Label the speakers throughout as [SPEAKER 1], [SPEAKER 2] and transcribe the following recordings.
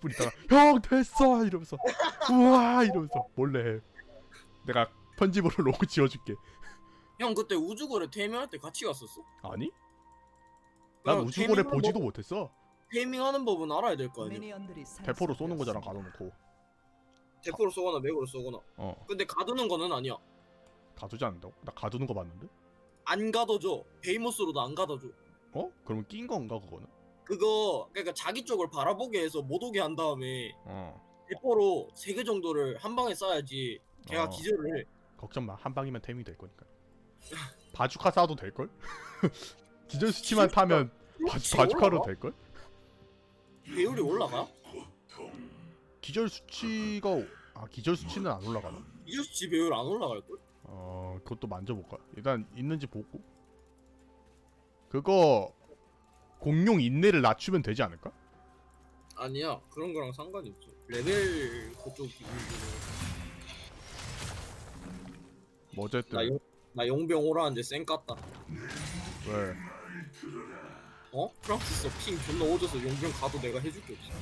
[SPEAKER 1] 20분 있다가 형 됐어 이러면서 우와 이러면서 몰래 해. 내가 편집으로 로고 지어줄게.
[SPEAKER 2] 형 그때 우주고래 테이밍할 때 같이 갔었어?
[SPEAKER 1] 아니? 난
[SPEAKER 2] 그럼
[SPEAKER 1] 우주고래 보지도
[SPEAKER 2] 법-
[SPEAKER 1] 못했어.
[SPEAKER 2] 테이밍하는 법은 알아야 될 거 아니야
[SPEAKER 1] 대포로 쏘는 거잖아. 가둬놓고.
[SPEAKER 2] 대포로 쏘거나 맥으로 쏘거나
[SPEAKER 1] 어
[SPEAKER 2] 근데 가두는 거는 아니야
[SPEAKER 1] 가두지 않는다고? 나 가두는 거 봤는데?
[SPEAKER 2] 안 가둬줘 베이모스로도 안 가둬줘
[SPEAKER 1] 어? 그러면 낀 건가 그거는?
[SPEAKER 2] 그거 그러니까 자기 쪽을 바라보게 해서 못 오게 한 다음에
[SPEAKER 1] 어.
[SPEAKER 2] 대포로 세 개 정도를 한 방에 쏴야지 걔가
[SPEAKER 1] 어.
[SPEAKER 2] 기절을 해
[SPEAKER 1] 걱정 마. 한 방이면 템이 될 거니까. 바주카 쏴도 될 걸? 기절 수치만 타면 바주, 바주카로 될 걸?
[SPEAKER 2] 배율이 올라가?
[SPEAKER 1] 기절 수치가 아 기절 수치는 안 올라가나?
[SPEAKER 2] 이주씨 배율 안 올라갈 걸?
[SPEAKER 1] 어 그것도 만져볼까? 일단 있는지 보고 그거 공룡 인내를 낮추면 되지 않을까?
[SPEAKER 2] 아니야 그런 거랑 상관이 없어 레벨 그쪽 기준으로.
[SPEAKER 1] 뭐 어쨌든
[SPEAKER 2] 나, 용, 나 용병 오라는데 쌩 깠다.
[SPEAKER 1] 왜?
[SPEAKER 2] 어? 프랑스에서 핑 존나 오져서 용병 가도 내가 해줄 게 없어.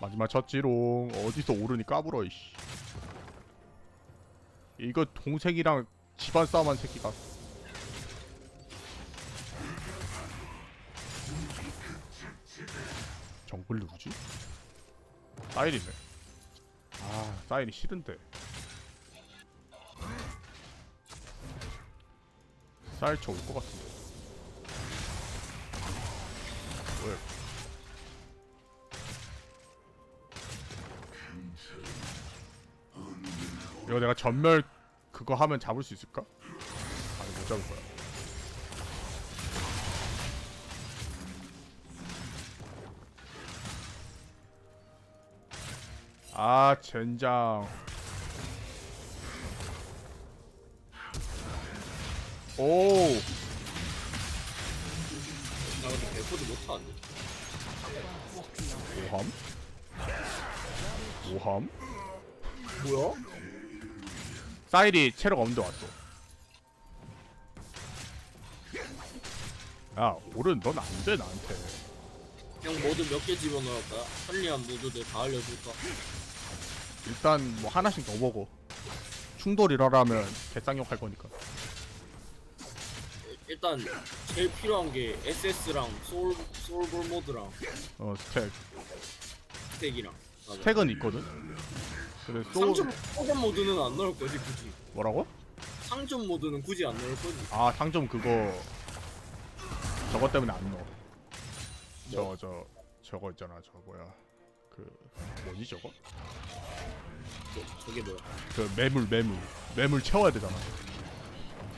[SPEAKER 1] 마지막 첫지롱. 어디서 오르니 까불어 이씨. 이거 동생이랑 집안 싸움한 새끼가 정글 누구지? 사일이네 아 사일이 싫은데 사일 쳐올것 같은데 왜 이거 내가 전멸 그거 하면 잡을 수 있을까? 아니 못 잡을 거야. 아 젠장. 오
[SPEAKER 2] 나 근데 배포도 못하는데
[SPEAKER 1] 오함? 오함?
[SPEAKER 2] 뭐야?
[SPEAKER 1] 사일이 체력 없는데 왔어. 야, 오른 넌 안 돼 나한테.
[SPEAKER 2] 형 모두 몇 개 집어넣을까? 편리한 모드들 다 알려줄까?
[SPEAKER 1] 일단 뭐 하나씩 더 먹어. 충돌 일어나면 개쌍욕 할 거니까.
[SPEAKER 2] 일단 제일 필요한 게 SS랑 소울 소울볼 모드랑
[SPEAKER 1] 어 스택.
[SPEAKER 2] 스택이랑 맞아.
[SPEAKER 1] 스택은 있거든. 근데 소
[SPEAKER 2] 상점 상점 모드는 안 넣을 거지 굳이.
[SPEAKER 1] 뭐라고?
[SPEAKER 2] 상점 모드는 굳이 안 넣을 거지.
[SPEAKER 1] 아 상점 그거 저거 때문에 안 넣어. 저저 저거 있잖아 저 뭐야 그 뭐지 저거?
[SPEAKER 2] 저, 저게 뭐야?
[SPEAKER 1] 그 매물 매물 매물 채워야 되잖아.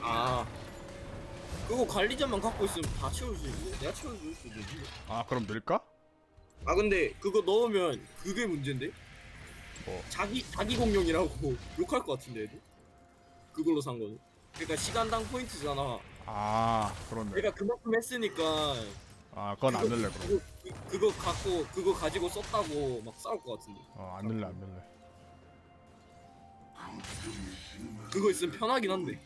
[SPEAKER 2] 아 그거 관리자만 갖고 있으면 다 채울 수 있는데 내가 채워줄 수도 있지.
[SPEAKER 1] 아 그럼 늘까?
[SPEAKER 2] 아 근데 그거 넣으면 그게 문제인데?
[SPEAKER 1] 뭐?
[SPEAKER 2] 자기 자기 공룡이라고 욕할 것 같은데 애들? 그걸로 산 거는. 그러니까 시간당 포인트잖아.
[SPEAKER 1] 아 그렇네.
[SPEAKER 2] 내가 그만큼 했으니까
[SPEAKER 1] 아 그건 안 늘래 그럼.
[SPEAKER 2] 그거, 그, 그거 갖고 그거 가지고 썼다고 막 싸울 것 같은데.
[SPEAKER 1] 어안 늘래 안 늘래.
[SPEAKER 2] 그거 있으면 편하긴 한데.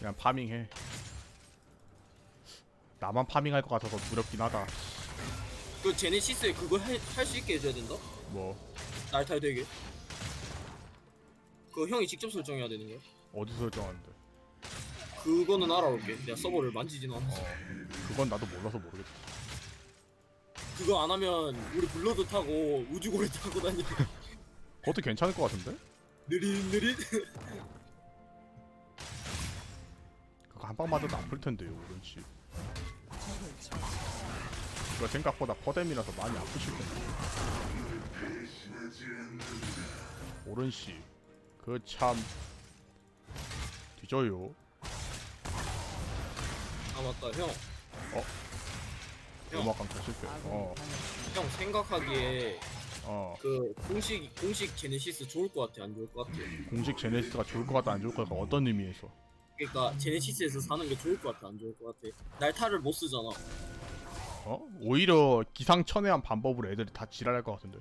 [SPEAKER 1] 그냥 파밍해. 나만 파밍할 것 같아서 두렵긴 하다.
[SPEAKER 2] 그 제네시스에 그거 할 수 있게 해줘야 된다.
[SPEAKER 1] 뭐
[SPEAKER 2] 날탈 되게. 그거 형이 직접 설정해야 되는 거야.
[SPEAKER 1] 어디서 설정하는데?
[SPEAKER 2] 그거는 알아올게. 내가 서버를 만지진 않아.
[SPEAKER 1] 어 그건 나도 몰라서 모르겠다.
[SPEAKER 2] 그거 안 하면 우리 블러드 타고 우주고래 타고 다니.
[SPEAKER 1] 그것도 괜찮을 것 같은데?
[SPEAKER 2] 느릿느릿.
[SPEAKER 1] 그거 한 방 맞아도 아플 텐데요,
[SPEAKER 3] 처치.
[SPEAKER 1] 그거 생각보다 퍼뎀이라서 많이 아프실 텐데. 오른 씨, 그 참 뒤져요.
[SPEAKER 2] 아 맞다 형. 형.
[SPEAKER 1] 음악강 다 실패. 어.
[SPEAKER 2] 형 생각하기에
[SPEAKER 1] 어.
[SPEAKER 2] 그 공식 공식 제네시스 좋을 것 같아 안 좋을 것 같아.
[SPEAKER 1] 공식 제네시스가 좋을 것 같다, 안 좋을 것 같다, 어떤 의미에서?
[SPEAKER 2] 그러니까 제네시스에서 사는 게 좋을 것 같아 안 좋을 것 같아. 날타를 못 쓰잖아.
[SPEAKER 1] 어? 오히려 기상천외한 방법으로 애들이 다 지랄할 것 같은데.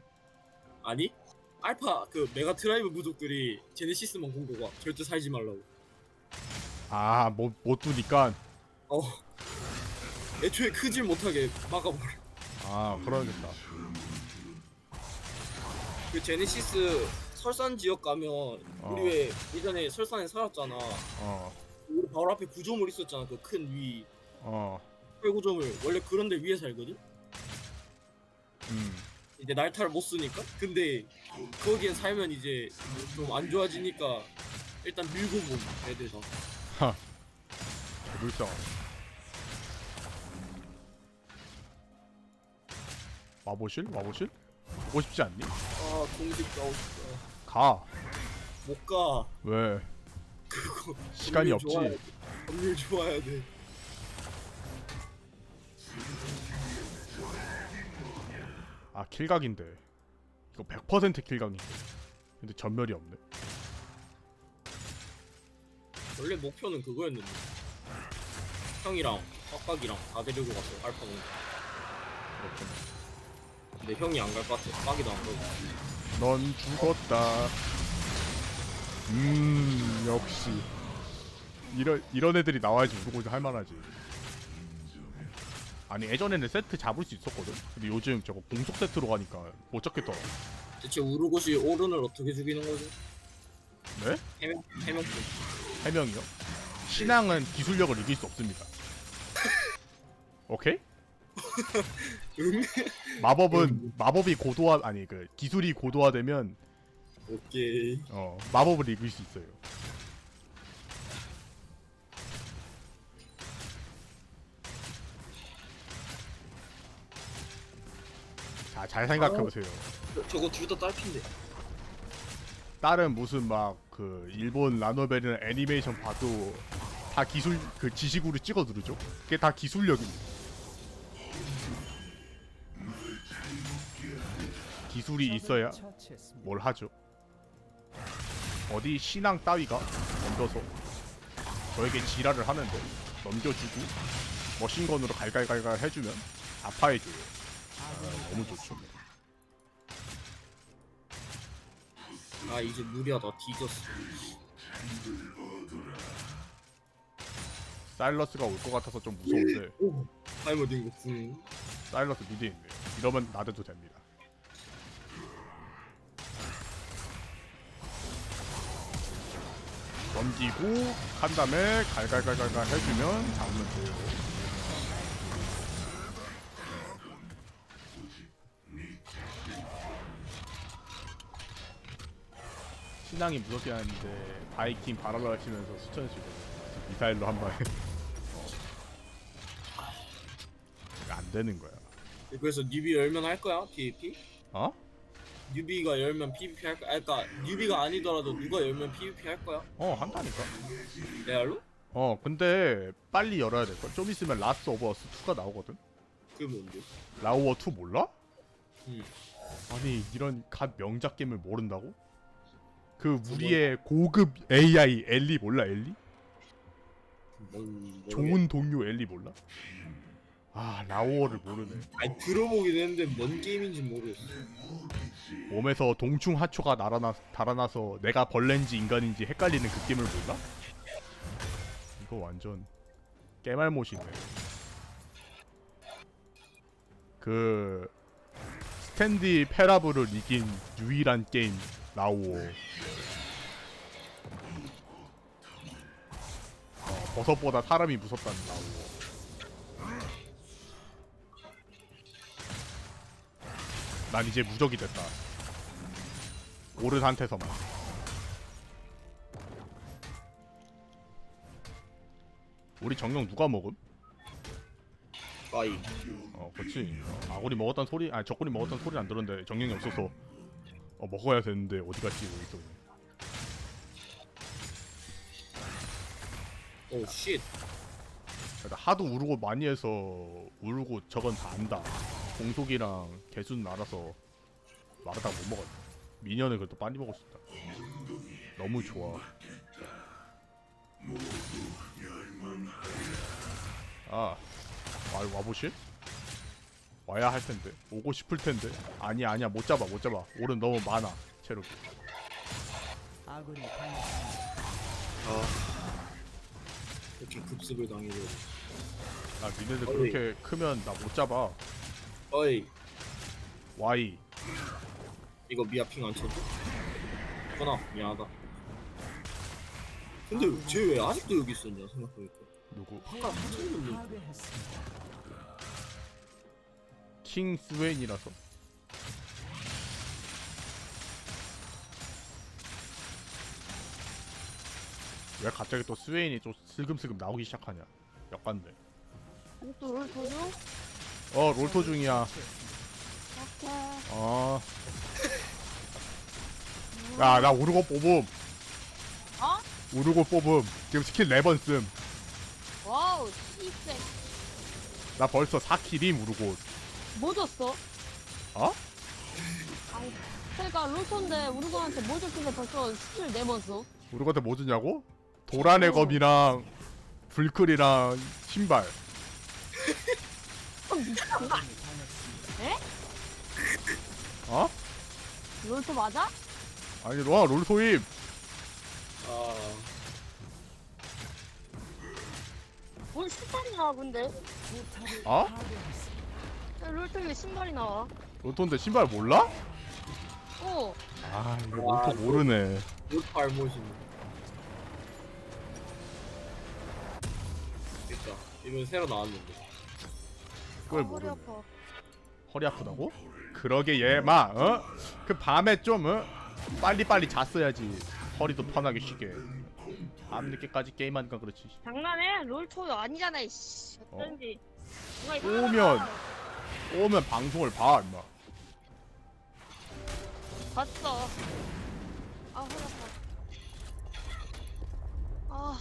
[SPEAKER 2] 아니? 알파 그 메가 트라이브 부족들이 제네시스만 가 절대 살지 말라고.
[SPEAKER 1] 아, 못, 못 두니까.
[SPEAKER 2] 어. 애초에 크질 못하게 막아버려.
[SPEAKER 1] 아 그러겠다
[SPEAKER 2] 그 제네시스 설산 지역 가면 우리
[SPEAKER 1] 어.
[SPEAKER 2] 왜 예전에 설산에 살았잖아.
[SPEAKER 1] 어
[SPEAKER 2] 우리 바로 앞에 구조물 있었잖아. 그 큰 위.
[SPEAKER 1] 어,
[SPEAKER 2] 구조물 원래 그런 데 위에 살거든.
[SPEAKER 1] 음.
[SPEAKER 2] 이제 날타를 못 쓰니까. 근데 거기에 살면 이제 좀 안 좋아지니까 일단 밀고 봄 애들 다.
[SPEAKER 1] 하. 개불쌍. 와보실? 와보실? 보고 싶지 않니?
[SPEAKER 2] 아 공식 가고 싶다.
[SPEAKER 1] 가.
[SPEAKER 2] 못 가.
[SPEAKER 1] 왜?
[SPEAKER 2] 그거
[SPEAKER 1] 시간이
[SPEAKER 2] 법률
[SPEAKER 1] 없지.
[SPEAKER 2] 좋아야 돼. 법률 좋아야 돼.
[SPEAKER 1] 아 킬각인데. 이거 100% 킬각인데. 근데 전멸이 없네.
[SPEAKER 2] 원래 목표는 그거였는데. 형이랑 빡빡이랑 다 데리고 갔어 알파는.
[SPEAKER 1] 그렇구나.
[SPEAKER 2] 근데 형이 안 갈 것 같아. 빡이도 안 가고.
[SPEAKER 1] 넌 죽었다. 음 역시 이런 이런 애들이 나와야지 우르고자 할만하지. 아니 예전에는 세트 잡을 수 있었거든. 근데 요즘 저거 공속 세트로 가니까 못 잡겠더라.
[SPEAKER 2] 대체 우르고시 오른을 어떻게 죽이는 거지?
[SPEAKER 1] 네?
[SPEAKER 2] 해명 해명 좀.
[SPEAKER 1] 해명이요? 신앙은 기술력을 이길 수 없습니다. 오케이?
[SPEAKER 2] 응?
[SPEAKER 1] 마법은 마법이 고도화 아니 그 기술이 고도화되면
[SPEAKER 2] 오케이.
[SPEAKER 1] 어 마법을 이길 수 있어요. 자, 잘 생각해 보세요.
[SPEAKER 2] 저, 저거 둘 다 딸핀데.
[SPEAKER 1] 다른 무슨 막 그 일본 라노벨이나 애니메이션 봐도 다 기술 그 지식으로 찍어 누르죠. 그게 다 기술력입니다. 기술이 있어야. 뭘 하죠? 어디 신앙 따위가 덤벼서 저에게 지랄을 하는데 넘겨주고 머신건으로 갈갈갈갈 해주면 아파해줘요. 아, 너무 좋죠.
[SPEAKER 2] 아 이제 무리하다 뒤졌어.
[SPEAKER 1] 사일러스가 올 것 같아서 좀 무서운데
[SPEAKER 2] 오. 타이머딩 거 궁.
[SPEAKER 1] 사일러스 미드에 있네요. 이러면 나대도 됩니다. 넘기고 한 다음에 갈갈갈갈갈 해주면 잡으면 돼요. 신앙이 무섭게 하는데 바이킹 바라를 하시면서 수천씩 미사일로 한 방에 안 되는 거야.
[SPEAKER 2] 그래서 뉴비 열면 할 거야 PVP?
[SPEAKER 1] 어?
[SPEAKER 2] 뉴비가 열면 PVP 할 거야? 아, 그러니까 뉴비가 아니더라도 누가 열면 PVP 할 거야?
[SPEAKER 1] 어 한다니까.
[SPEAKER 2] 레알로?
[SPEAKER 1] 어 근데 빨리 열어야 될 걸. 좀 있으면 라스트 오브 어스 2가 나오거든.
[SPEAKER 2] 그게 뭔데?
[SPEAKER 1] 라우어 2 몰라?
[SPEAKER 2] 응.
[SPEAKER 1] 아니 이런 갓 명작 게임을 모른다고? 그 우리의 고급 AI 엘리 몰라 엘리?
[SPEAKER 2] 뭔,
[SPEAKER 1] 좋은 동료 엘리 몰라? 아 라우어를 모르네.
[SPEAKER 2] 아니 들어보긴 했는데 뭔 게임인지 모르겠어.
[SPEAKER 1] 몸에서 동충 하초가 날아나 달아나서 내가 벌레인지 인간인지 헷갈리는 그 게임을 몰라? 이거 완전 깨말못이네. 그 스탠디 페라브를 이긴 유일한 게임 라오어. 버섯보다 사람이 무섭다는 라오어. 난 이제 무적이 됐다. 오른한테서만. 우리 정령 누가 먹음?
[SPEAKER 2] 빠이.
[SPEAKER 1] 어, 그렇지. 아군이 먹었던 소리, 아니 적군이 먹었던 소리 안 들었는데 정령이 없어서 어 먹어야 되는데 어디 갔지 이거 있어.
[SPEAKER 2] 오 쉣.
[SPEAKER 1] 그러니까 하도 우르고 많이 해서 우르고 저건 다 안다. 공속이랑 개수는 알아서 마르다 못 먹었다. 미녀는 그래도 빨리 먹을 수 있다. 너무 좋아. 아, 와, 와보실? 와야 할 텐데. 오고 싶을 텐데. 아니야, 아니야, 못 잡아, 못 잡아. 오른 너무 많아. 체력.
[SPEAKER 3] 아군이.
[SPEAKER 2] 아. 이렇게 급습을 당해서.
[SPEAKER 1] 나 니네들
[SPEAKER 2] 어이.
[SPEAKER 1] 그렇게 크면 나 못 잡아
[SPEAKER 2] 어이
[SPEAKER 1] Y
[SPEAKER 2] 이거 미아 핑안 쳐줘? 전화 미안하다 근데 쟤 왜 아직도 여기 있었냐 생각해보니까
[SPEAKER 1] 누구
[SPEAKER 2] 한가 한참
[SPEAKER 3] 파괴했습니다.
[SPEAKER 1] 킹 스웨인이라서 왜 갑자기 또 스웨인이 좀 슬금슬금 나오기 시작하냐 역관데
[SPEAKER 4] 또 롤토죠?
[SPEAKER 1] 어 롤토 중이야
[SPEAKER 4] 오케이.
[SPEAKER 1] 어. 야, 나 우르고 뽑음.
[SPEAKER 4] 어?
[SPEAKER 1] 우르고 뽑음. 지금 스킬 4번 씀.
[SPEAKER 4] 와우, 시색.
[SPEAKER 1] 나 벌써 4킬임 우르고.
[SPEAKER 4] 뭐 줬어?
[SPEAKER 1] 어?
[SPEAKER 4] 아니, 그러니까 롤토인데 우르고한테 뭐 줬길래 벌써 스킬 내봤어?
[SPEAKER 1] 우르고한테 뭐 주냐고? 도란의 검이랑 불클이랑 신발.
[SPEAKER 4] 그럼 미쳤나?
[SPEAKER 1] 어?
[SPEAKER 4] 롤토 맞아?
[SPEAKER 1] 아니, 너 롤토임.
[SPEAKER 4] 아뭔 신발이 나와 근데?
[SPEAKER 1] 어?
[SPEAKER 3] 파괴했습니다.
[SPEAKER 4] 야, 롤토 왜 신발이 나와?
[SPEAKER 1] 롤토인데 신발 몰라?
[SPEAKER 4] 어,
[SPEAKER 1] 아, 이거
[SPEAKER 2] 와,
[SPEAKER 1] 롤토 모르네.
[SPEAKER 2] 롯 발못이네 이번 새로 나왔는데
[SPEAKER 1] 그걸
[SPEAKER 4] 아, 허리
[SPEAKER 1] 모르네.
[SPEAKER 4] 아파.
[SPEAKER 1] 허리 아프다고? 그러게 얘마 어? 그 밤에 좀 어? 빨리빨리 잤어야지 허리도 편하게 쉬게 밤늦게까지 게임하니까 그렇지
[SPEAKER 4] 장난해? 롤토 아니잖아, 이씨. 어쩐지. 누가
[SPEAKER 1] 오면 오면 방송을 봐 임마
[SPEAKER 4] 봤어. 아, 허리 아파. 아,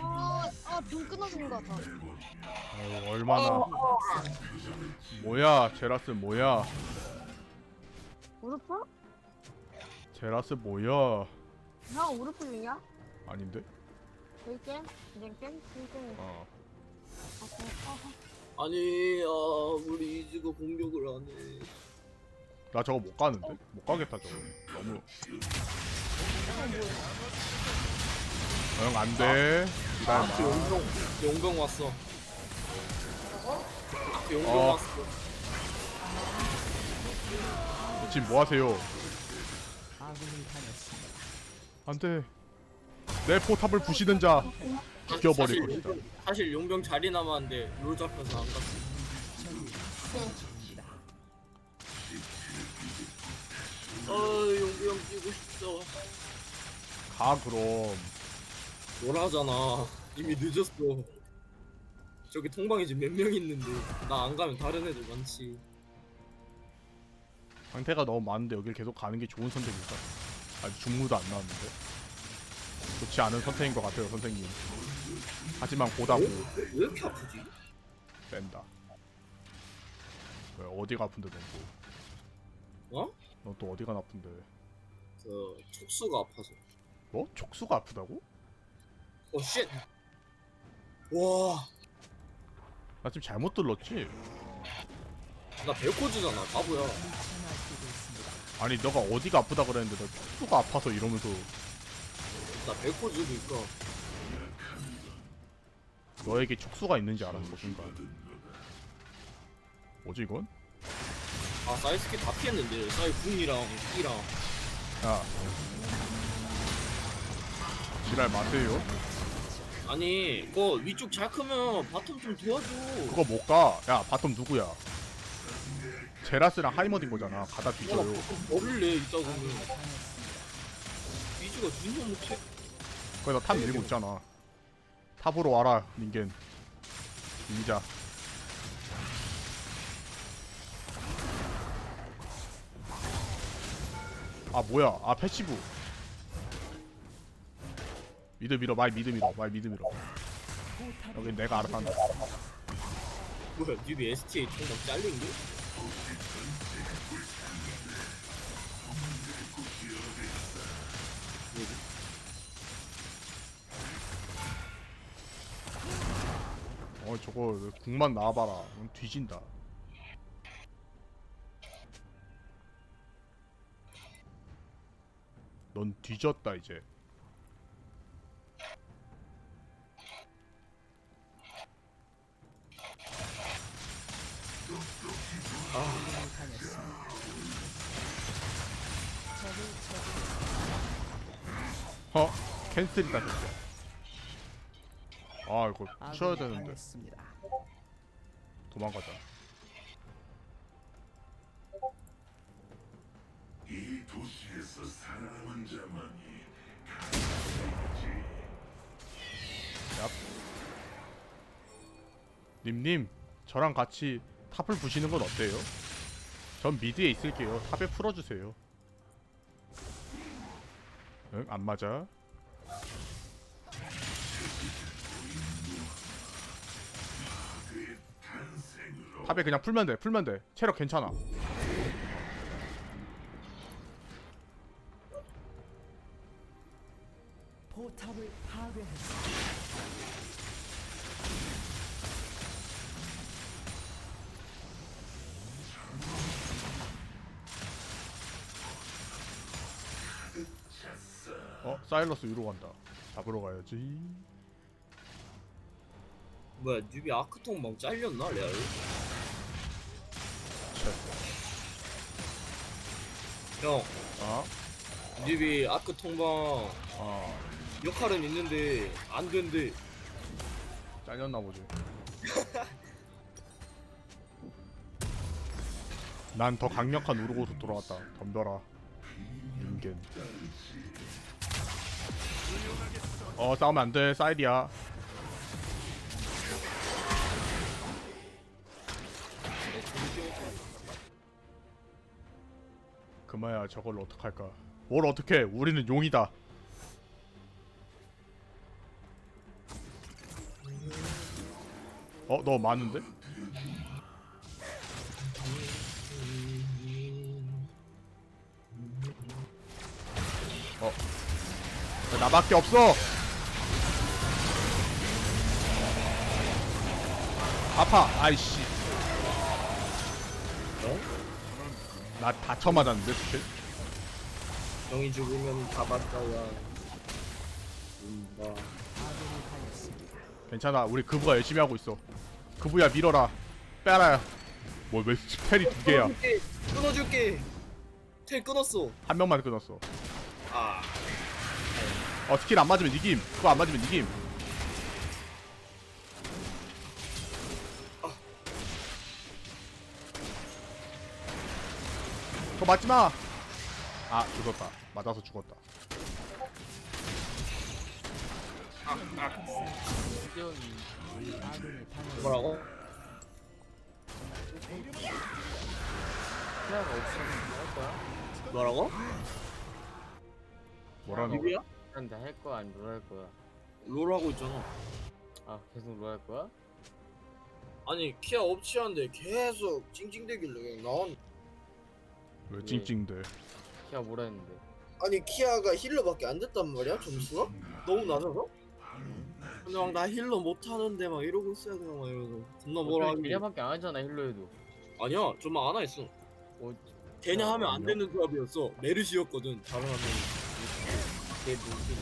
[SPEAKER 4] 아, 아, 눈 끊어지는 것 같아.
[SPEAKER 1] 아유 얼마나 뭐야 제라스 뭐야
[SPEAKER 4] 우르프?
[SPEAKER 1] 제라스 뭐야
[SPEAKER 4] 형 우르프 중이야?
[SPEAKER 1] 아닌데?
[SPEAKER 4] 저희 게임? 이젠 게임? 게임 게임.
[SPEAKER 1] 어
[SPEAKER 4] 아,
[SPEAKER 2] 아니 아 우리 이즈가 공격을 안 해
[SPEAKER 1] 나 저거 못 가는데? 못 가겠다 저거 너무 응 안 돼. 기다려봐.
[SPEAKER 2] 아트 용병 용병 왔어. 용병
[SPEAKER 1] 어.
[SPEAKER 2] 왔어.
[SPEAKER 1] 지금 뭐 하세요?
[SPEAKER 3] 아군이 당했습니다.
[SPEAKER 1] 안돼. 내 포탑을 부시는 자 죽여버릴
[SPEAKER 2] 사실
[SPEAKER 1] 것이다.
[SPEAKER 2] 용병- 사실 용병 자리 남았는데 롤 잡혀서 안 갔어. 아 용병 뛰고 싶다.
[SPEAKER 1] 가 그럼
[SPEAKER 2] 뭐라잖아 이미 늦었어 저기 통방에 지금 몇 명 있는데 나 안 가면 다른 애들 많지
[SPEAKER 1] 상태가 너무 많은데 여길 계속 가는 게 좋은 선택일까? 아직 중무도 안 나왔는데 좋지 않은 선택인 것 같아요 선생님 하지만 고다고
[SPEAKER 2] 왜, 왜 이렇게 아프지?
[SPEAKER 1] 뺀다 왜 어디가 아픈데 넌
[SPEAKER 2] 어?
[SPEAKER 1] 또? 넌또 어디가 나쁜데
[SPEAKER 2] 그 촉수가 아파서
[SPEAKER 1] 뭐? 촉수가 아프다고?
[SPEAKER 2] 어 쉣! 와,
[SPEAKER 1] 나 지금 잘못 들렀지?
[SPEAKER 2] 나 벨코즈잖아, 바보야.
[SPEAKER 1] 아니 너가 어디가 아프다 그랬는데 너 촉수가 아파서 이러면서
[SPEAKER 2] 나 벨코즈니까.
[SPEAKER 1] 너에게 촉수가 있는지 알았어 순간 뭐지 이건?
[SPEAKER 2] 아, 사이스키 다 피했는데, 사이 궁이랑 E랑.
[SPEAKER 1] 야 지랄 마세요
[SPEAKER 2] 아니, 그거 위쪽 잘 크면 바텀 좀 도와줘.
[SPEAKER 1] 그거 못 가. 야, 바텀 누구야? 제라스랑 하이머딘 거잖아. 가다
[SPEAKER 2] 어, 나
[SPEAKER 1] 뒤져요.
[SPEAKER 2] 바텀 뭐를 내, 이따 보면. 위주가 준서 못해.
[SPEAKER 1] 거기서 탑 밀고 있잖아. 탑으로 와라, 닌겐. 이기자. 아, 뭐야. 아, 패시브. 미드 밀어, 말 미드 밀어, 말 미드 밀어. 여긴 내가 알아서 한다.
[SPEAKER 2] 뭐야, 뉴비 STA 총각 잘린 게?
[SPEAKER 1] 어, 저거 국만 나와봐라. 넌 뒤진다. 넌 뒤졌다 이제. 어? 캔슬이다 진짜 아 이거 부셔야
[SPEAKER 3] 아군이
[SPEAKER 1] 되는데. 도망가자
[SPEAKER 5] 이 도시에서 살아남은 자만이
[SPEAKER 1] 얍 님님 저랑 같이 탑을 부시는 건 어때요? 전 미드에 있을게요 탑에 풀어주세요 응? 안 맞아 탑에 그냥 풀면 돼 풀면 돼 체력 괜찮아
[SPEAKER 3] 포탑을.
[SPEAKER 1] 어? 사일러스 위로 간다 잡으러 가야지
[SPEAKER 2] 뭐야 뉴비 아크통 막 잘렸나 레알? 형.
[SPEAKER 1] 아?
[SPEAKER 2] 뉴비 아크 통방.
[SPEAKER 1] 아
[SPEAKER 2] 역할은 있는데 안 된대.
[SPEAKER 1] 잘렸나 보지. 난 더 강력한 우르고스 돌아왔다. 덤벼라. 인겐. 어 싸우면 안 돼. 사이드야 그마야 저걸 어떡할까? 뭘 어떡해? 우리는 용이다. 어 너 많은데? 어. 야, 나밖에 없어? 아파. 아이씨
[SPEAKER 2] 어?
[SPEAKER 1] 나 다쳐 맞았는데 스킬
[SPEAKER 2] 형이 죽으면 다 음, 나
[SPEAKER 3] 당했습니다.
[SPEAKER 1] 괜찮아. 우리 그부가 열심히 하고 있어. 그부야 밀어라. 빼라. 뭐왜 스펠이 두 개야?
[SPEAKER 2] 끊어줄게. 끊어줄게. 텔 끊었어.
[SPEAKER 1] 한 명만 끊었어.
[SPEAKER 2] 아.
[SPEAKER 1] 어 스킬 안 맞으면 이김. 그거 안 맞으면 이김 그거 맞지 마 아 죽었다 맞아서 죽었다.
[SPEAKER 2] 뭐라고?
[SPEAKER 6] 피아가 없으면 할 거야?
[SPEAKER 2] 뭐라고?
[SPEAKER 1] 뭐라는 거야
[SPEAKER 2] 뉴비야?
[SPEAKER 6] 근데 할 거야 아니면 롤할 거야?
[SPEAKER 2] 롤 하고 있잖아
[SPEAKER 6] 아 계속 롤할 거야?
[SPEAKER 2] 아니 키아 업치한데 계속 찡찡대길래 그냥 나온
[SPEAKER 1] 왜 찡찡대?
[SPEAKER 6] 피아 뭐라 했는데?
[SPEAKER 2] 아니 키아가 힐러밖에 안 됐단 말이야 점수가? 너무 낮아서? 근데 막 나 힐러 못하는데 막 이러고 있어야 되나 막 이러면서 겁나 뭐라
[SPEAKER 6] 어차피
[SPEAKER 2] 하기
[SPEAKER 6] 미래밖에 안 하잖아 힐러에도.
[SPEAKER 2] 아니야 좀만 안 했어.
[SPEAKER 6] 어,
[SPEAKER 2] 되냐 하면 안. 되는 조합이었어. 메르시였거든 다른 하면
[SPEAKER 6] 걔 누구지?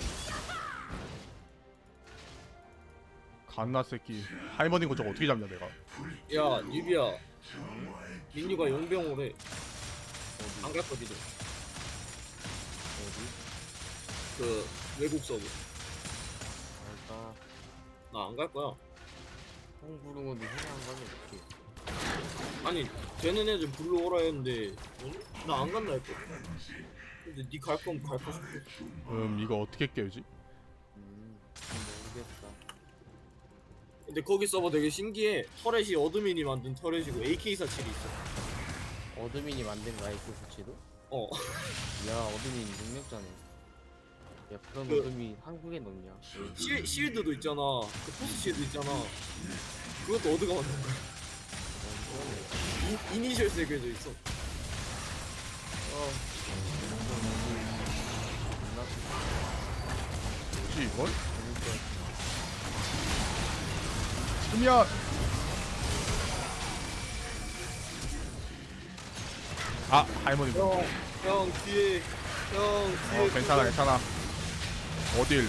[SPEAKER 1] 갓나 새끼. 할머니 거 저거 어떻게 잡냐 내가?
[SPEAKER 2] 야 뉴비야. 민유가 용병을 해
[SPEAKER 6] 어디?
[SPEAKER 2] 안갈 거지 너.
[SPEAKER 6] 어디?
[SPEAKER 2] 그 외국 서브
[SPEAKER 6] 알까
[SPEAKER 2] 나안 갈 거야.
[SPEAKER 6] 형 부른 건데 형안 가면 어떡해.
[SPEAKER 2] 아니 되는 애들 불러오라 했는데 나 안 간다 했거든. 근데 니 갈 거면 갈거 싶어
[SPEAKER 1] 음 이거 어떻게 깨우지?
[SPEAKER 6] 음 모르겠다.
[SPEAKER 2] 근데 거기 서버 되게 신기해. 터렛이 어드민이 만든 터렛이고 AK47이 있어
[SPEAKER 6] 어드민이 만든 거 아이스 수치도?
[SPEAKER 2] 어.
[SPEAKER 6] 야 어드민 능력자네. 야 그런
[SPEAKER 2] 그-
[SPEAKER 6] 어드민 한국엔 없냐?
[SPEAKER 2] 실, 실드도 있잖아. 그 포스 실드 있잖아. 그것도 어드가 만든 거야?
[SPEAKER 6] 어,
[SPEAKER 2] 이, 이니셜 새겨져 있어.
[SPEAKER 6] 어. 존나
[SPEAKER 1] 혹시 이걸?
[SPEAKER 6] 재밌게
[SPEAKER 1] 지금이 아 할머니 거.
[SPEAKER 2] 형, 형 뒤에 형 뒤에
[SPEAKER 1] 어 괜찮아 괜찮아 어딜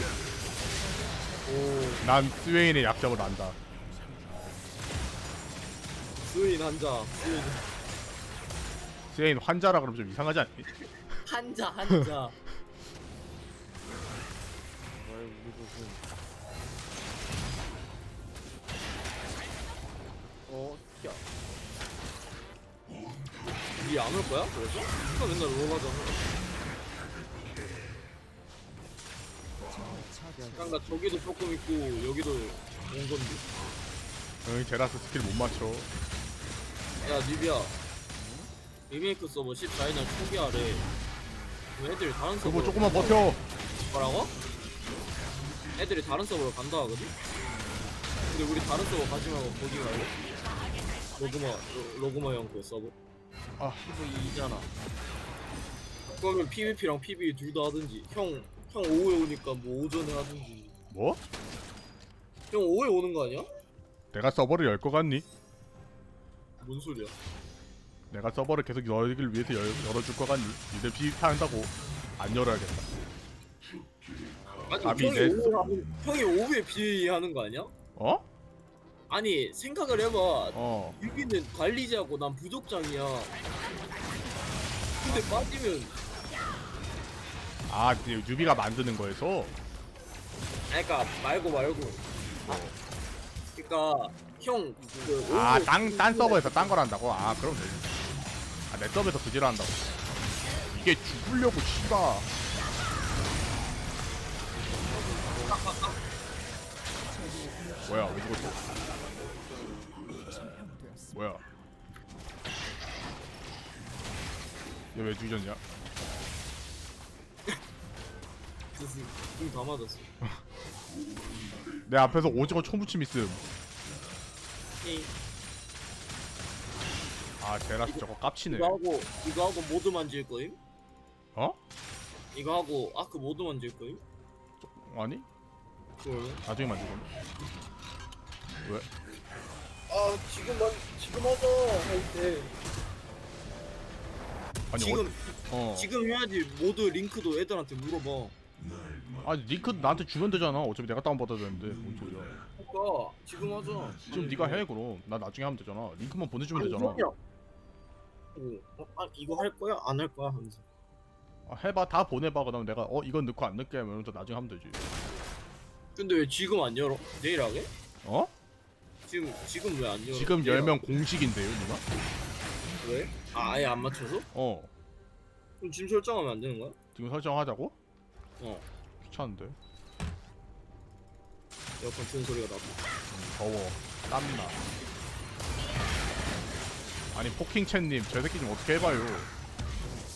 [SPEAKER 1] 난 스웨인의 약점을 안다
[SPEAKER 2] 수인 한자 수인
[SPEAKER 1] 세인 환자라 그러면 좀 이상하지 않니?
[SPEAKER 2] 한자 한자
[SPEAKER 6] 말 무슨 어? 야
[SPEAKER 2] 니안 올 거야? 그래서? 나 맨날 롤하잖아. 잠깐 나 저기도 조금 있고 여기도 온 건데.
[SPEAKER 1] 응 제라스 스킬 못 맞춰.
[SPEAKER 2] 야 니비야. 리메이크 서버 14일날 초기화래. 그 애들이 다른 서버
[SPEAKER 1] 그거 조금만 버텨.
[SPEAKER 2] 뭐라고? 애들이 다른 서버로 간다 하거든? 근데 우리 다른 서버 가지 말고 거기 가요 로그마 로, 로그마 형그 서버
[SPEAKER 1] 아.
[SPEAKER 2] PVE잖아 그러면 PVP랑 PVE 둘 다 하든지 형, 형 오후에 오니까 뭐 오전에 하든지
[SPEAKER 1] 뭐?
[SPEAKER 2] 형 오후에 오는 거 아니야?
[SPEAKER 1] 내가 서버를 열 거 같니?
[SPEAKER 2] 뭔 소리야
[SPEAKER 1] 내가 서버를 계속 너희들 위해서 열, 열어줄 거 같니? 니들 PVP 한다고 안 열어야겠다
[SPEAKER 2] 아니
[SPEAKER 1] 답이
[SPEAKER 2] 형이
[SPEAKER 1] 내-
[SPEAKER 2] 오후에, 하는- 형이 오후에 PVE 하는 거 아니야?
[SPEAKER 1] 어?
[SPEAKER 2] 아니 생각을 해봐
[SPEAKER 1] 어
[SPEAKER 2] 유비는 관리자고 난 부족장이야 근데 빠지면
[SPEAKER 1] 아, 네, 유비가 만드는 거에서
[SPEAKER 2] 아니 그니까 말고 말고 아, 그니까 형그
[SPEAKER 1] 아, 딴, 딴 서버에서 딴 걸 한다고? 아, 그럼 되지. 아, 내 서버에서 그지를 한다고. 이게 죽으려고, 씨발. 뭐야, 왜 죽었어? 뭐야? 얘왜 죽였냐?
[SPEAKER 2] 좀다 맞았어
[SPEAKER 1] 내 앞에서 오징어 총무침 있음. 아, 제라스 저거 깝치네.
[SPEAKER 2] 이거 하고 이거 하고 모드 만질 거임?
[SPEAKER 1] 어?
[SPEAKER 2] 이거 하고 아크 모드 만질 거임?
[SPEAKER 1] 아니?
[SPEAKER 2] 그걸
[SPEAKER 1] 나중에 만들 건데. 왜?
[SPEAKER 2] 아 지금 만 지금 하자 할때
[SPEAKER 1] 아니,
[SPEAKER 2] 지금
[SPEAKER 1] 어. 어.
[SPEAKER 2] 지금 해야지 모드 링크도 애들한테 물어봐
[SPEAKER 1] 아니 링크 나한테 주면 되잖아. 어차피 내가 다운 받아야 되는데 뭔 소리야?
[SPEAKER 2] 그러니까 지금 하자
[SPEAKER 1] 지금 네가 해 그럼. 나 나중에 하면 되잖아. 링크만 보내주면 되잖아.
[SPEAKER 2] 어, 아 이거 할 거야 안 할 거야 하면서
[SPEAKER 1] 아, 해봐 다 보내봐. 그다음 내가 어 이건 넣고 안 넣게 하면 서 나중에 하면 되지.
[SPEAKER 2] 근데 왜 지금 안 열어? 내일 하게?
[SPEAKER 1] 어?
[SPEAKER 2] 지금 지금 왜 안 열어?
[SPEAKER 1] 지금 열면 공식인데요, 누나?
[SPEAKER 2] 왜? 아 아예 안 맞춰서?
[SPEAKER 1] 어.
[SPEAKER 2] 그럼 지금 설정하면 안 되는 거야?
[SPEAKER 1] 지금 설정하자고?
[SPEAKER 2] 어
[SPEAKER 1] 귀찮은데.
[SPEAKER 2] 에어컨 트는 소리가 나고
[SPEAKER 1] 더워. 땀나. 아니 포킹챗님 저 새끼 좀 어떻게 해봐요.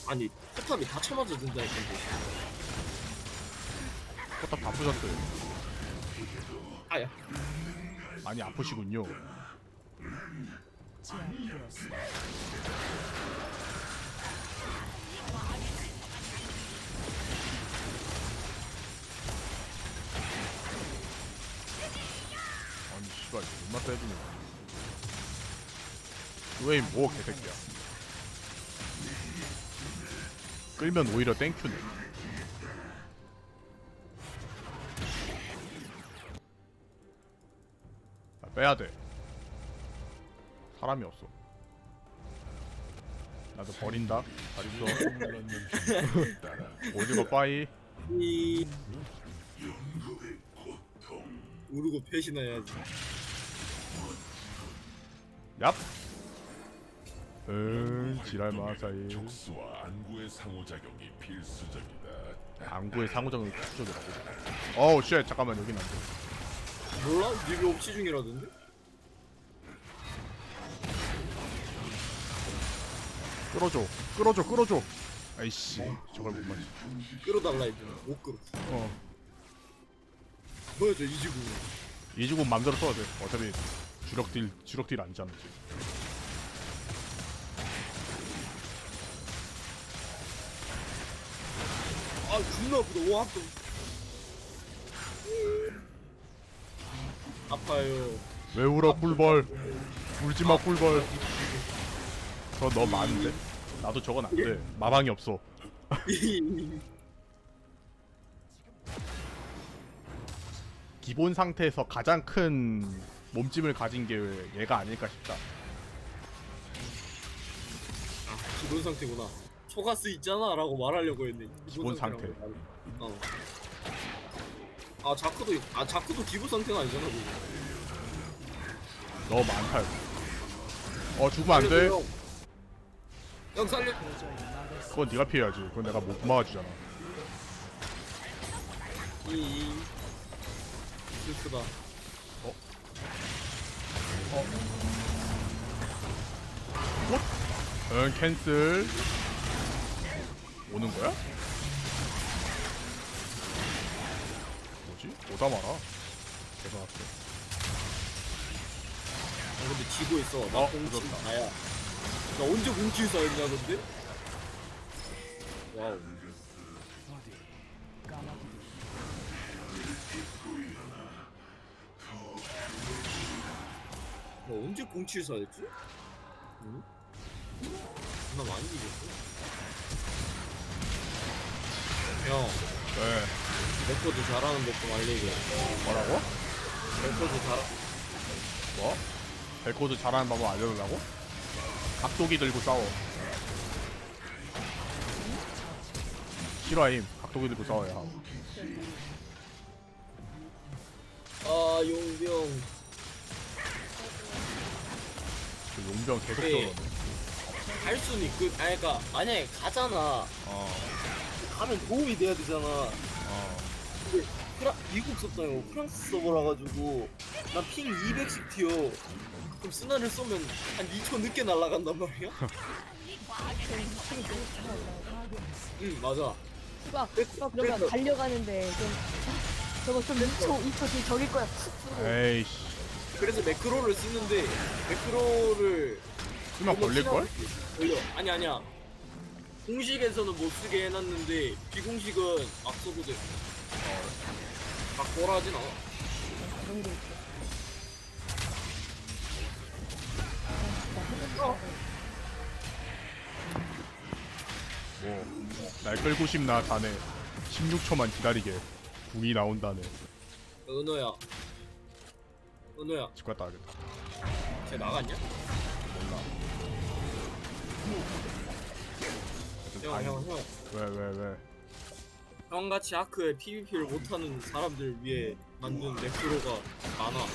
[SPEAKER 2] 아니 포탑이 다 쳐맞아 든다니까
[SPEAKER 1] 포탑 바쁘셨어요.
[SPEAKER 2] 아야
[SPEAKER 1] 많이 아프시군요.
[SPEAKER 3] 제압되었습니다.
[SPEAKER 1] 아니 씨발 존나 세지네. 왜뭐 개새끼야. 끌면 오히려 땡큐네. 빼야 돼. 사람이 없어. 나도 버린다. 잘 있어. 오징어 빠이.
[SPEAKER 2] 이 우르고 패시나야지
[SPEAKER 1] 얍. 응, 지랄 마사이.
[SPEAKER 5] 족수와 안구의 상호작용이 필수적이다.
[SPEAKER 1] 당구의 상호작용이 필수적이라고. 어우, 쉣, 잠깐만 여긴 안 돼.
[SPEAKER 2] 몰라? 리뷰 옵치 중이라던데?
[SPEAKER 1] 끌어줘, 끌어줘, 끌어줘. 아이씨, 저걸 못 맞지.
[SPEAKER 2] 끌어달라 했더니 못 끌어
[SPEAKER 1] 어,
[SPEAKER 2] 보여줘 이지구
[SPEAKER 1] 이주고 맘대로 써야 돼. 어차피 주력 딜, 주력 딜 아니잖아. 지금.
[SPEAKER 2] 아 존나 아프다 와 또. 아파요
[SPEAKER 1] 왜 울어, 꿀벌. 울지 마, 꿀벌. 저너 많은데? 나도 저건 안 돼. 마방이 없어. 기본 상태에서 가장 큰 몸집을 가진 게 얘가 아닐까 싶다.
[SPEAKER 2] 기본 상태구나. 초가스 있잖아 라고 말하려고 했네.
[SPEAKER 1] 기본
[SPEAKER 2] 상태라고
[SPEAKER 1] 상태.
[SPEAKER 2] 말해. 어. 아 자크도 있- 아 자크도 기본 상태는 아니잖아. 그거.
[SPEAKER 1] 너무 많다 이거. 어 죽으면 안돼
[SPEAKER 2] 살려줘, 형. 형 살려.
[SPEAKER 1] 그건 네가 피해야지 그건 내가 못 막아주잖아
[SPEAKER 2] 이이 슬프다.
[SPEAKER 1] 응 캔슬 오는 거야? 뭐지? 오다 마라 대단하게
[SPEAKER 2] 아 근데 지고 있어. 나
[SPEAKER 1] 어,
[SPEAKER 2] 공치
[SPEAKER 1] 늦었다.
[SPEAKER 2] 나야. 나 언제 공치 사였냐 근데? 와우.
[SPEAKER 3] 까마귀
[SPEAKER 2] 나 언제 공치 사였지? 응? 나 많이 이겼어. 형,
[SPEAKER 1] 네
[SPEAKER 2] 레코드 잘하는 법좀 알려줘.
[SPEAKER 1] 뭐라고?
[SPEAKER 2] 레코드 잘.
[SPEAKER 1] 뭐? 벨코드 잘하는 방법 알려달라고? 각도기 들고 싸워 실화임 각도기 들고 싸워야 함.
[SPEAKER 2] 아 용병.
[SPEAKER 1] 그 용병 계속
[SPEAKER 2] 네.
[SPEAKER 1] 저러네
[SPEAKER 2] 갈 수는 있고, 아니 그니까 만약에 가잖아.
[SPEAKER 1] 어
[SPEAKER 2] 가면 도움이 돼야 되잖아. 프라, 미국 서버고 프랑스 서버라 가지고 난 핑 200씩 튀어. 그럼 스나를 쏘면 한 2초 늦게 날아간단 말이야? 응 맞아.
[SPEAKER 4] 가
[SPEAKER 2] 백-
[SPEAKER 4] 가 그러면
[SPEAKER 2] 백-
[SPEAKER 4] 달려가는데 좀 저거 좀 2초 2초 뒤 저길 거야
[SPEAKER 1] 에이씨
[SPEAKER 2] 그래서 매크로를 쓰는데 매크로를
[SPEAKER 1] 쓰면 걸릴걸?
[SPEAKER 2] 걸려. 아니 아니야. 공식에서는 못 쓰게 해놨는데 비공식은 막 써도 돼. 막 뭐라 하진 않아.
[SPEAKER 4] 게 있어
[SPEAKER 1] 뭐날 끌고 싶나 자네 16초만 기다리게 궁이 나온다네
[SPEAKER 2] 은호야. 은호야.
[SPEAKER 1] 집 갔다 와야겠다
[SPEAKER 2] 쟤 나갔냐?
[SPEAKER 1] 몰라
[SPEAKER 2] 형, 형, 형.
[SPEAKER 1] 왜왜 왜?
[SPEAKER 2] 형같이 아크에 PVP를 못하는 사람들 위해 만든 매크로가 많아.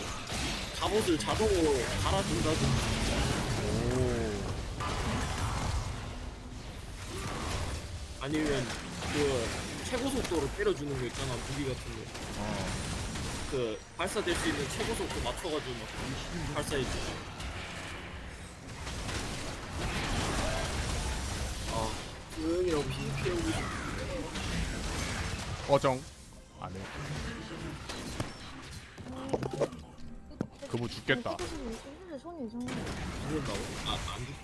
[SPEAKER 2] 갑옷을 자동으로 갈아준다든지.
[SPEAKER 1] 오
[SPEAKER 2] 아니면 그 최고 속도로 때려주는 거 있잖아 무기 같은 거.
[SPEAKER 1] 어.
[SPEAKER 2] 그 발사될 수 있는 최고 속도 맞춰가지고 막 발사해주지. 아, 조용히라고 PVP 해오고 싶 어.
[SPEAKER 1] 꺼정 안해 죽겠다?
[SPEAKER 2] 아, 안 죽.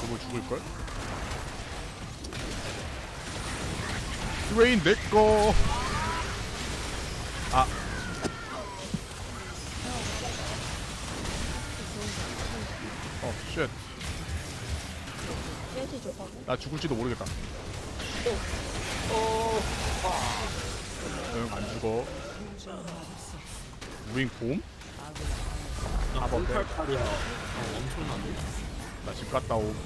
[SPEAKER 1] 그거 죽을걸? 스웨인 내꺼 아 어, 쉣. 나 죽을지도 모르겠다.
[SPEAKER 2] 어,
[SPEAKER 1] 응, 안 죽어. 무빙 봄?
[SPEAKER 2] 나
[SPEAKER 1] 아, 뭔데?
[SPEAKER 2] 088이야. 어, 엄청나네.
[SPEAKER 1] 나집 갔다 옴.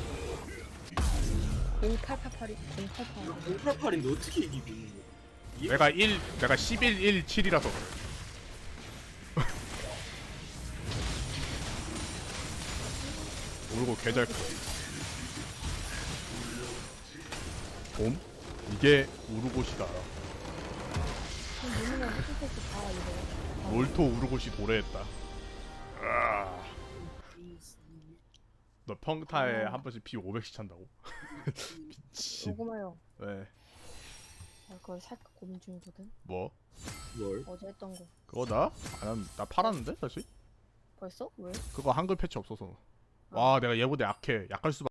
[SPEAKER 4] 0888이 088
[SPEAKER 2] 088인데 어떻게 이기고 있는 거야? 이해?
[SPEAKER 1] 내가 1, 내가 11, 1, 7이라서 그래. 울고 개잘 커. 봄? 이게 우르고시다.
[SPEAKER 4] 스스스 다 이거
[SPEAKER 1] 롤토 우르고시 도래했다. 아. 너 평타에 한 번씩 피 500씩 찬다고? 미친.
[SPEAKER 4] 녹음해요
[SPEAKER 1] 왜?
[SPEAKER 4] 나 그걸 살까 고민 중이거든
[SPEAKER 1] 뭐?
[SPEAKER 2] 뭘?
[SPEAKER 4] 어제 했던 거
[SPEAKER 1] 그거 나? 아, 난, 나 팔았는데 사실?
[SPEAKER 4] 벌써? 왜?
[SPEAKER 1] 그거 한글 패치 없어서. 와 내가 얘보다 약해. 약할 수밖에.